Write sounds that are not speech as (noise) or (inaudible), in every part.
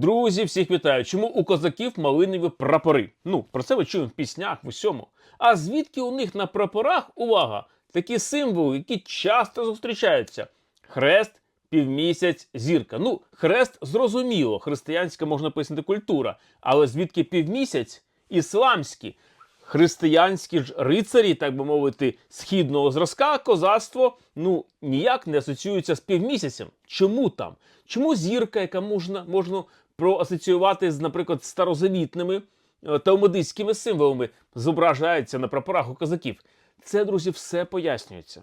Друзі, всіх вітаю. Чому у козаків малинові прапори? Ну, про це ви чуємо в піснях в усьому. А звідки у них на прапорах, увага, такі символи, які часто зустрічаються: хрест, півмісяць, зірка. Ну, хрест зрозуміло, християнська можна пояснити культура. Але звідки півмісяць? Ісламські. Християнські ж рицарі, так би мовити, східного зразка, козацтво ну ніяк не асоціюється з півмісяцем. Чому там? Чому зірка, яка можна можна проасоціювати з, наприклад, старозавітними е, талмудистськими символами, зображається на прапорах у козаків? Це, друзі, все пояснюється.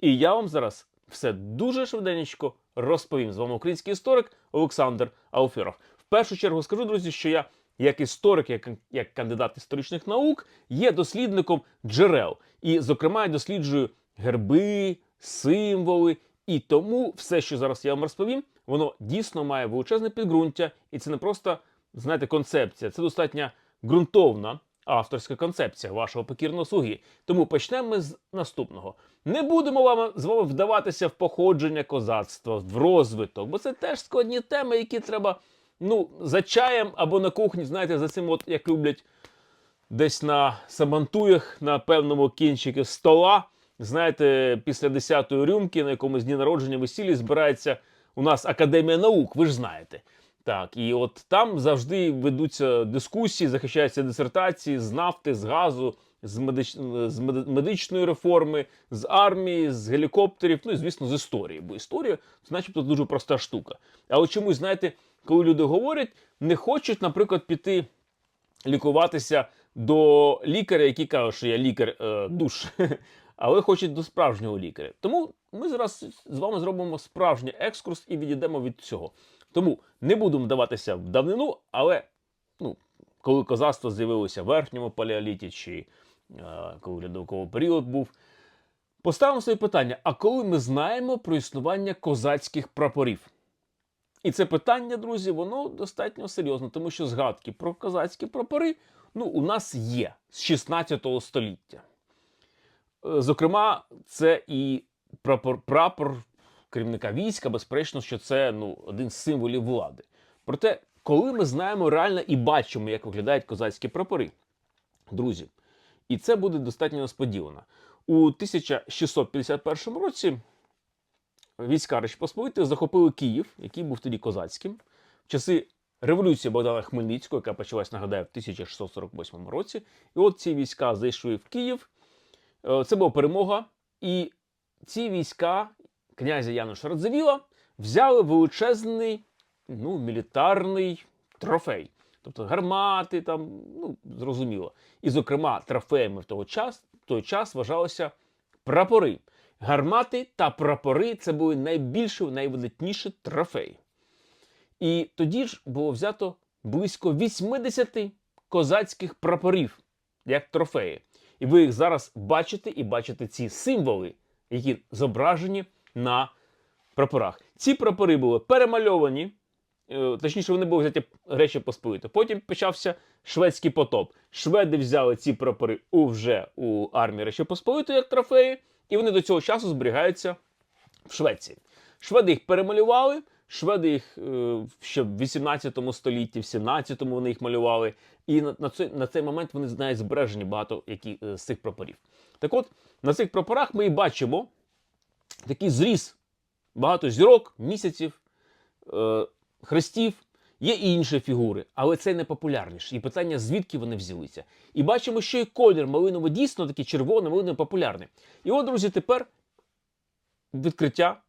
І я вам зараз все дуже швиденько розповім. З вами український історик Олександр Ауфіров. В першу чергу скажу, друзі, що я як історик, як, як кандидат історичних наук, є дослідником джерел. І, зокрема, я досліджую герби, символи. І тому все, що зараз я вам розповім, воно дійсно має величезне підґрунтя, і це не просто, знаєте, концепція, це достатньо ґрунтовна авторська концепція вашого покірного слуги. Тому почнемо ми з наступного. Не будемо вам з вами вдаватися в походження козацтва, в розвиток, бо це теж складні теми, які треба ну, за чаєм або на кухні, знаєте, за цим, от як люблять десь на самантуях, на певному кінчику стола. Знаєте, після 10-ї рюмки на якомусь дні народження весіллі збирається у нас Академія наук, ви ж знаєте. Так, і от там завжди ведуться дискусії, захищаються дисертації з нафти, з газу, з, медич... з меди- медичної реформи, з армії, з гелікоптерів, ну і звісно, з історії. Бо історія, начебто, дуже проста штука. Але чомусь, знаєте, коли люди говорять, не хочуть, наприклад, піти лікуватися до лікаря, який каже, що я лікар е, душ, (laughs) але хочуть до справжнього лікаря. Тому ми зараз з вами зробимо справжній екскурс і відійдемо від цього. Тому не будемо вдаватися в давнину, але ну, коли козацтво з'явилося в верхньому палеоліті, чи е, коли льодовиковий період був, поставимо собі питання: а коли ми знаємо про існування козацьких прапорів? І це питання, друзі, воно достатньо серйозне, тому що згадки про козацькі прапори ну, у нас є з 16 століття. Е, Зокрема, це і прапор, прапор керівника війська, безперечно, що це ну, один з символів влади. Проте, коли ми знаємо реально і бачимо, як виглядають козацькі прапори, друзі, і це буде достатньо несподівано. У 1651 році війська Речі Посполитої захопили Київ, який був тоді козацьким. В часи революції Богдана Хмельницького, яка почалась, нагадаю, в 1648 році. І от ці війська зайшли в Київ. Е, Це була перемога. І ці війська князя Януша Радзивіла взяли величезний ну, мілітарний трофей. Тобто гармати, там, ну, зрозуміло. І, зокрема, трофеями в того час, в той час вважалися прапори. Гармати та прапори це були найбільші, найвидатніші трофеї. І тоді ж було взято близько 80 козацьких прапорів як трофеї. І ви їх зараз бачите і бачите ці символи, які зображені на прапорах. Ці прапори були перемальовані, е, точніше, вони були взяті речі посполити. Потім почався шведський потоп. Шведи взяли ці прапори у вже у армії Речі Посполитої як трофеї, і вони до цього часу зберігаються в Швеції. Шведи їх перемалювали. Шведи їх е, ще в 18 столітті, в 17-му вони їх малювали. І на, цей, на цей момент вони навіть збережені багато які, е, з цих прапорів. Так от, на цих прапорах ми і бачимо такий зріз багато зірок, місяців, е, хрестів. Є і інші фігури, але це найпопулярніше. І питання, звідки вони взялися. І бачимо, що і колір малиновий дійсно такий червоний, малиновий популярний. І от, друзі, тепер відкриття,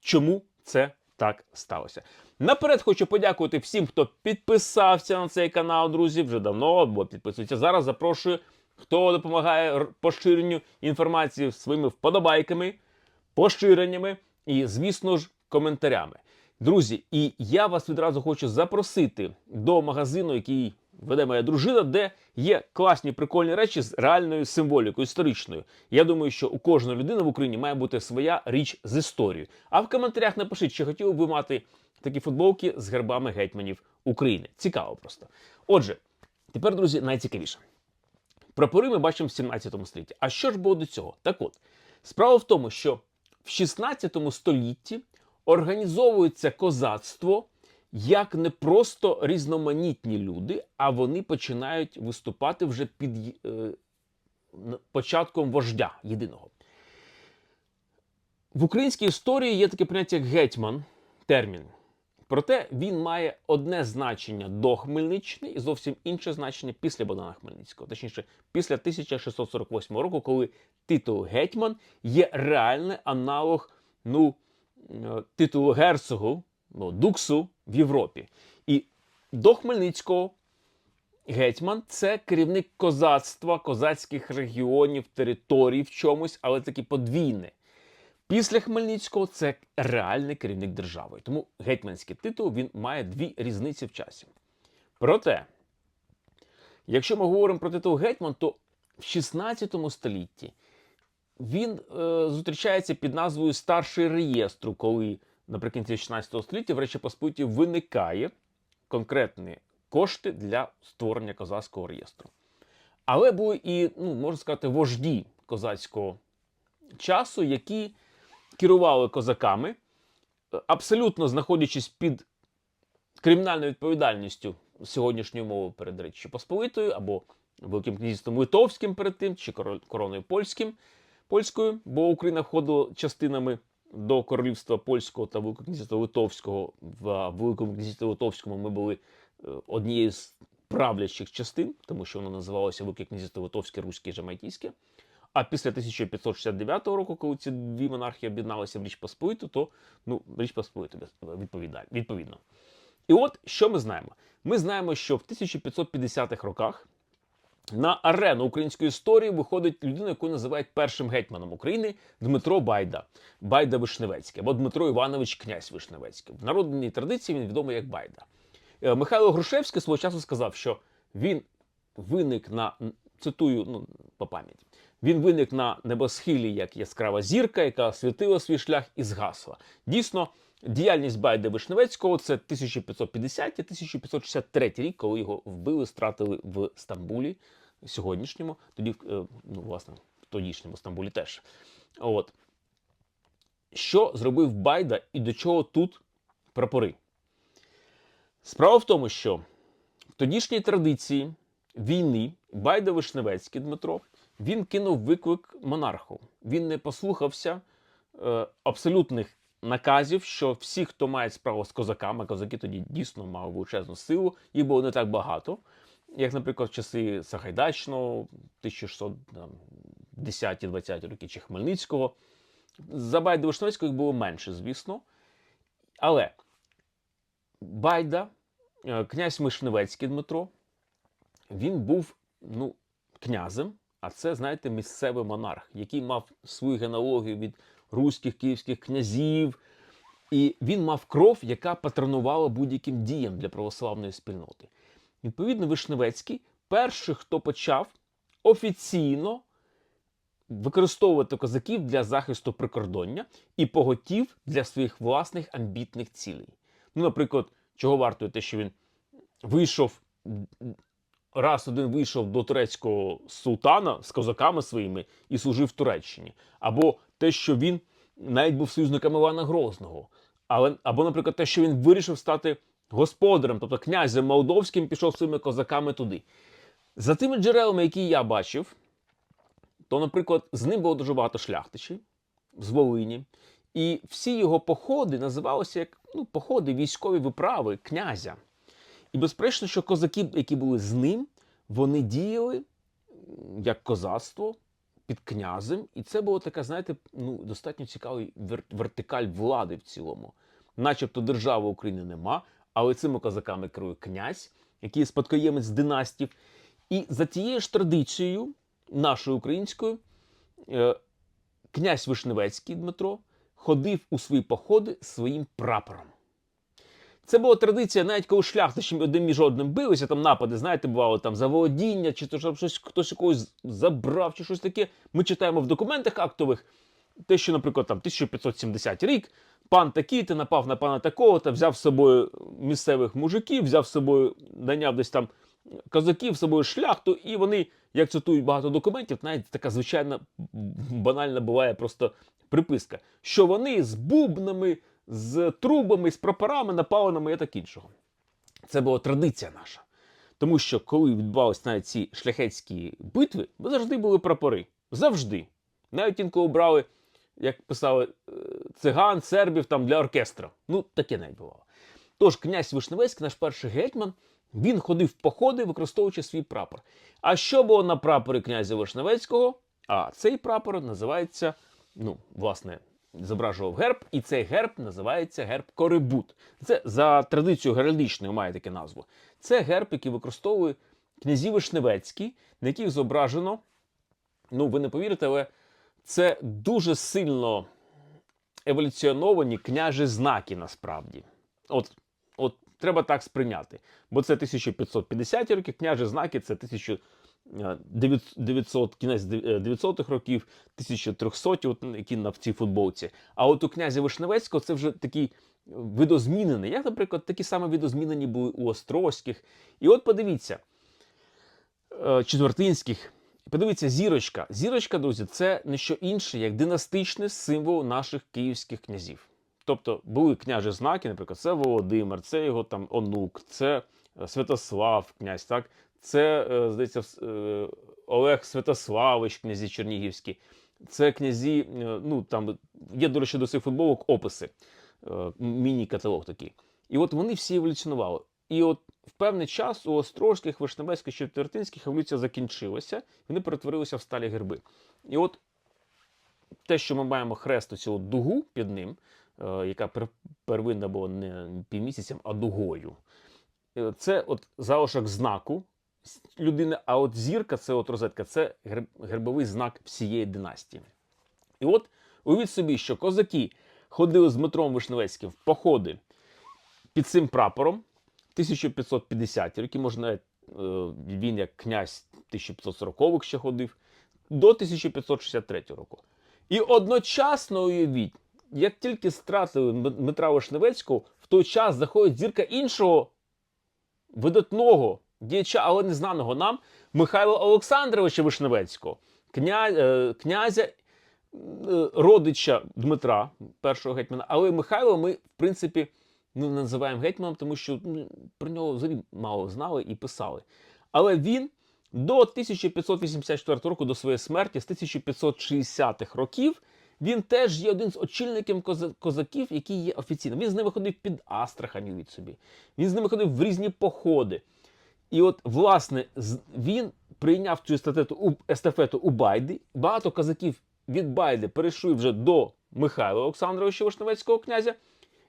чому це так сталося. Наперед хочу подякувати всім, хто підписався на цей канал, друзі, вже давно, або підписується зараз. Запрошую, хто допомагає поширенню інформації своїми вподобайками, поширеннями і, звісно ж, коментарями. Друзі, і я вас відразу хочу запросити до магазину, який веде моя дружина, де є класні прикольні речі з реальною символікою, історичною. Я думаю, що у кожної людини в Україні має бути своя річ з історією. А в коментарях напишіть, чи хотіли б ви мати такі футболки з гербами гетьманів України. Цікаво просто. Отже, тепер, друзі, найцікавіше. Прапори ми бачимо в 17 столітті. А що ж було до цього? Так от, справа в тому, що в 16 столітті організовується козацтво як не просто різноманітні люди, а вони починають виступати вже під е, початком вождя єдиного. В українській історії є таке поняття як гетьман, термін. Проте він має одне значення до Хмельниччини і зовсім інше значення після Богдана Хмельницького, точніше, після 1648 року, коли титул гетьман є реальний аналог ну, титулу герцогу, ну, дуксу в Європі. І до Хмельницького гетьман це керівник козацтва, козацьких регіонів, територій в чомусь, але таке подвійне. Після Хмельницького це реальний керівник держави. Тому гетьманський титул він має дві різниці в часі. Проте, якщо ми говоримо про титул гетьман, то в 16 столітті він е, зустрічається під назвою Старший реєстру, коли наприкінці 16 століття в Речі Посполиті виникає конкретні кошти для створення козацького реєстру. Але були і, ну, можна сказати, вожді козацького часу, які керували козаками, абсолютно знаходячись під кримінальною відповідальністю сьогоднішньої мови перед Речі Посполитою або Великим князівством Литовським перед тим, чи короною польським, польською, бо Україна входила частинами до королівства польського та Великого князівства Литовського. В Великому князівстві Литовському ми були е, однією з правлячих частин, тому що воно називалося Велике князівство Литовське, Руське і Жамайкійське. А після 1569 року, коли ці дві монархії об'єдналися в Річ Посполиту, то ну, Річ Посполиту відповідно. І от що ми знаємо? Ми знаємо, що в 1550-х роках на арену української історії виходить людина, яку називають першим гетьманом України Дмитро Байда, Байда Вишневецький, або Дмитро Іванович Князь Вишневецький. В народній традиції він відомий як Байда. Е, Михайло Грушевський свого часу сказав, що він виник на цитую ну, по пам'яті. Він виник на небосхилі як яскрава зірка, яка світила свій шлях і згасла. Дійсно, діяльність Байда Вишневецького це 1550-1563 рік, коли його вбили, стратили в Стамбулі сьогоднішньому, тоді, е, ну, власне, в тодішньому Стамбулі теж. От. Що зробив Байда і до чого тут прапори? Справа в тому, що в тодішній традиції війни Байда Вишневецький Дмитро він кинув виклик монарху. Він не послухався е, абсолютних наказів, що всі, хто має справу з козаками, козаки тоді дійсно мали величезну силу, їх було не так багато, як, наприклад, в часи Сагайдачного, 1610-20 роки чи Хмельницького. За Байда Вишневецького їх було менше, звісно. Але Байда, е, князь Вишневецький Дмитро, він був ну, князем, а це, знаєте, місцевий монарх, який мав свою генеалогію від руських київських князів. І він мав кров, яка патронувала будь-яким діям для православної спільноти. Відповідно, Вишневецький перший, хто почав офіційно використовувати козаків для захисту прикордоння і поготів для своїх власних амбітних цілей. Ну, наприклад, чого вартує те, що він вийшов раз один вийшов до турецького султана з козаками своїми і служив в Туреччині, або те, що він навіть був союзником Івана Грозного, але або, наприклад, те, що він вирішив стати господарем, тобто князем Молдовським, пішов своїми козаками туди. За тими джерелами, які я бачив, то, наприклад, з ним було дуже багато шляхтичів з Волині, і всі його походи називалися як ну, походи, військові виправи князя. І безперечно, що козаки, які були з ним, вони діяли як козацтво під князем, і це було така, знаєте, ну, достатньо цікавий вер- вертикаль влади в цілому. Начебто держави України нема, але цими козаками керує князь, який є спадкоємець династів. І за тією ж традицією нашою українською, е, князь Вишневецький Дмитро ходив у свої походи своїм прапором. Це була традиція, навіть коли шляхтичі один між одним билися, там напади, знаєте, бувало там заволодіння, чи то щоб щось хтось якогось забрав, чи щось таке. Ми читаємо в документах актових те, що, наприклад, там 1570 рік, пан такий ти напав на пана такого, та взяв з собою місцевих мужиків, взяв з собою, наняв десь там козаків, з собою шляхту, і вони, як цитують багато документів, навіть така звичайна банальна буває просто приписка, що вони з бубнами, з трубами, з прапорами, напаленими і так іншого. Це була традиція наша. Тому що коли відбувалися навіть ці шляхетські битви, ми завжди були прапори. Завжди. Навіть інколи брали, як писали, е, циган, сербів там для оркестра. Ну, таке навіть бувало. Тож князь Вишневецький, наш перший гетьман, він ходив в походи, використовуючи свій прапор. А що було на прапорі князя Вишневецького? А цей прапор називається, ну, власне, зображував герб, і цей герб називається герб Корибут. Це за традицією геральдичною має таке назву. Це герб, який використовує князі Вишневецькі, на яких зображено, ну ви не повірите, але це дуже сильно еволюціоновані княжі знаки насправді. От, от треба так сприйняти. Бо це 1550 роки, княжі знаки це 1900, кінець 900-х років, 1300, от, які на в цій футболці. А от у князя Вишневецького це вже такий видозмінений. Як, наприклад, такі самі видозмінені були у Острозьких. І от подивіться, е, Четвертинських. Подивіться, зірочка. Зірочка, друзі, це не що інше, як династичний символ наших київських князів. Тобто були княжі знаки, наприклад, це Володимир, це його там онук, це е, Святослав князь, так? Це, е, здається, е, Олег Святославич, князі Чернігівські, це князі, е, ну там є, до речі, до цих футболок описи, міні-каталог такий. І от вони всі еволюціонували. І от в певний час у Острозьких, Вишневецьких, Четвертинських еволюція закінчилася, вони перетворилися в сталі герби. І от те, що ми маємо хрест цю дугу під ним, яка первинна була не півмісяцем, а дугою. Це от залишок знаку людини, а от зірка, це от розетка, це гербовий знак всієї династії. І от уявіть собі, що козаки ходили з Дмитром Вишневецьким в походи під цим прапором 1550 роки, може навіть е, він як князь 1540-х ще ходив, до 1563 року. І одночасно уявіть, як тільки стратили Дмитра Вишневецького, в той час заходить зірка іншого видатного діяча, але незнаного нам Михайла Олександровича Вишневецького, кня, е, князя, е, родича Дмитра, першого гетьмана. Але Михайло ми, в принципі, не називаємо гетьманом, тому що ну, про нього взагалі мало знали і писали. Але він до 1584 року, до своєї смерті, з 1560-х років, він теж є один з очільників козаків, який є офіційним. Він з ними ходив під Астрахань від собі. Він з ними ходив в різні походи. І от, власне, він прийняв цю естафету естафету у Байди. Багато козаків від Байди перейшли вже до Михайла Олександровича Вишневецького князя.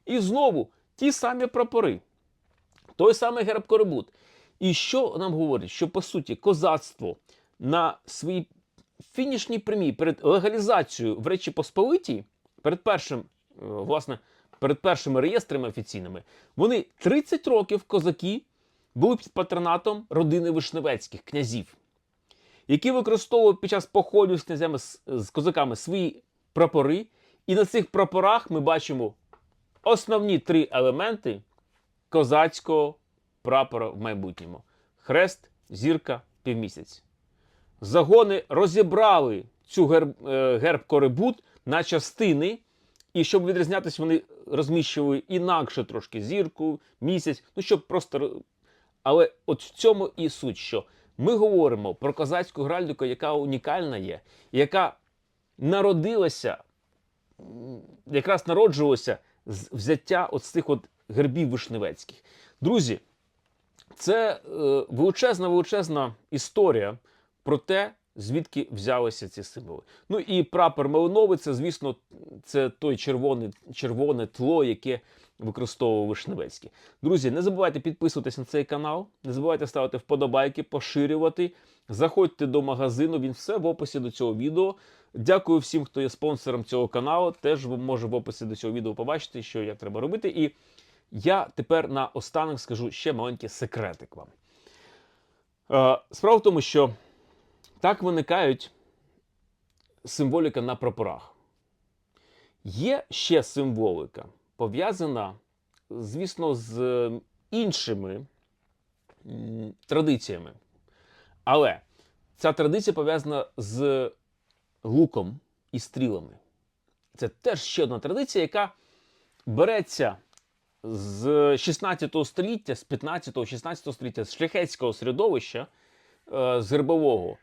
І знову ті самі прапори, той самий герб Корибут. І що нам говорить? Що по суті козацтво на своїй фінішній прямій перед легалізацією в Речі Посполитій, перед першим, е, власне, перед першими реєстрами офіційними, вони 30 років козаки були під патронатом родини Вишневецьких князів, які використовували під час походів з князями з, з козаками свої прапори. І на цих прапорах ми бачимо основні три елементи козацького прапора в майбутньому: хрест, зірка, півмісяць. Загони розібрали цю герб, е, герб корибут на частини, і щоб відрізнятися, вони розміщували інакше трошки зірку, місяць, ну щоб просто. Але от в цьому і суть, що ми говоримо про козацьку гральдику, яка унікальна є, яка народилася, якраз народжувалася з взяття от з цих от гербів вишневецьких. Друзі, це е, величезна величезна історія про те, звідки взялися ці символи. Ну і прапор Малиновий, це, звісно, це той червоне, червоне тло, яке використовував Вишневецький. Друзі, не забувайте підписуватись на цей канал, не забувайте ставити вподобайки, поширювати. Заходьте до магазину, він все в описі до цього відео. Дякую всім, хто є спонсором цього каналу. Теж ви може в описі до цього відео побачити, що як треба робити. І я тепер на останок скажу ще маленький секретик вам. Е, справа в тому, що так виникають символіка на прапорах. Є ще символика, пов'язана, звісно, з іншими традиціями. Але ця традиція пов'язана з луком і стрілами. Це теж ще одна традиція, яка береться з 16 століття, з 15-16 століття, з шляхетського середовища е, з гербового,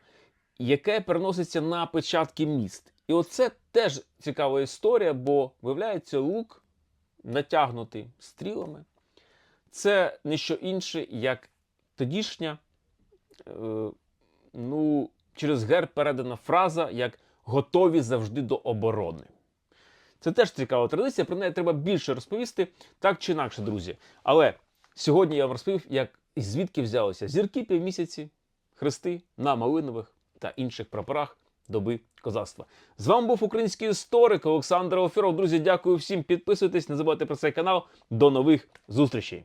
яке переноситься на печатки міст. І оце теж цікава історія, бо виявляється лук натягнутий стрілами. Це не що інше, як тодішня, е, ну, через герб передана фраза, як готові завжди до оборони. Це теж цікава традиція, про неї треба більше розповісти, так чи інакше, друзі. Але сьогодні я вам розповів, як звідки взялися зірки півмісяці, хрести на малинових та інших прапорах доби козацтва. З вами був український історик Олександр Офіров. Друзі, дякую всім. Підписуйтесь, не забувайте про цей канал. До нових зустрічей!